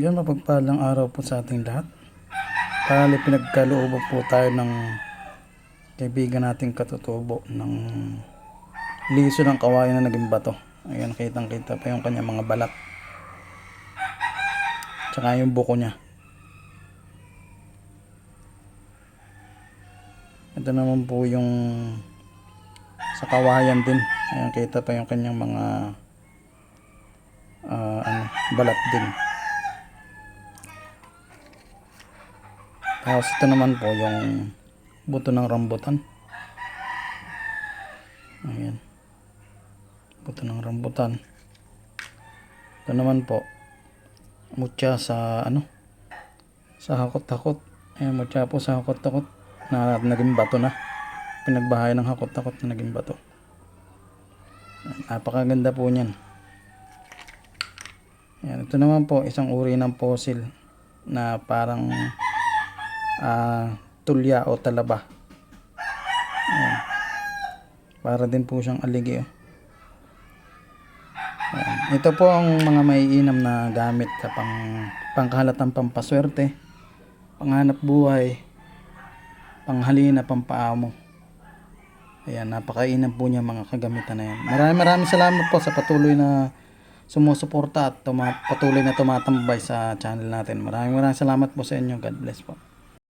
Yan, mapagpalang araw po sa ating lahat. Pali pinagkalooban po tayo ng kaibigan nating katutubo ng liso ng kawayan na naging bato. Ayan, kitang kita pa yung kanya mga balat. Tsaka yung buko niya. Ito naman po yung sa kawayan din. Ayan, kita pa yung kanyang mga ah, ano, balat din. Tapos ito naman po yung buto ng rambutan. Ayan. Buto ng rambutan. Ito naman po. Mutya sa ano? Sa hakot-hakot. Ayan, mutya po sa hakot-hakot na naging bato na. Pinagbahay ng hakot-hakot na naging bato. Napakaganda po niyan. Ayan, ito naman po isang uri ng fossil na parang ah, tulya o talaba. Ayan. Para din po siyang aligi. Oh. Ayan. Ito po ang mga maiinam na gamit sa pang pangkahalatang pampaswerte, panghanap buhay, panghalina, pampaamo. Ayan, napakainam po niya mga kagamitan na yan. Maraming maraming salamat po sa patuloy na sumusuporta at tuma- patuloy na tumatambay sa channel natin. Maraming maraming salamat po sa inyo. God bless po.